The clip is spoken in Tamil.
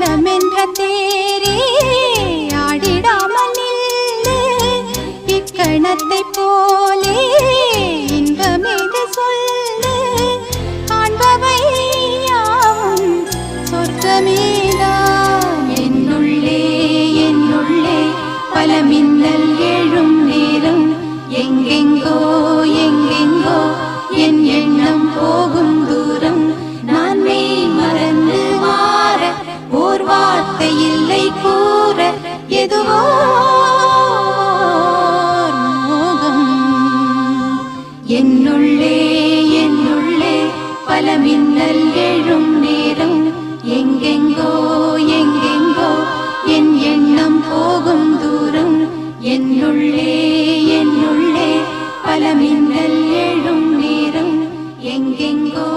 மனம் என்ற தேரே ஆடிடாமல் இக்கணத்தை போலே இன்பமேது சொல்லு? காண்பவை யாவும் சொர்க்கமேதான் என்னுள்ளே என்னுள்ளே பல மின்னல் எழும் நேரம் எங்கெங்கோ எங்கெங்கோ என் எண்ணம் போகும் வார்த்தையில்லை கூற எதுவோ மோகம். என்னுள்ளே என்னுள்ளே பல மின்னல் எழும் நேரம். எங்கெங்கோ எங்கெங்கோ என் எண்ணம் போகும் தூரம். என்னுள்ளே என்னுள்ளே பல மின்னல் எழும் நேரம். எங்கெங்கோ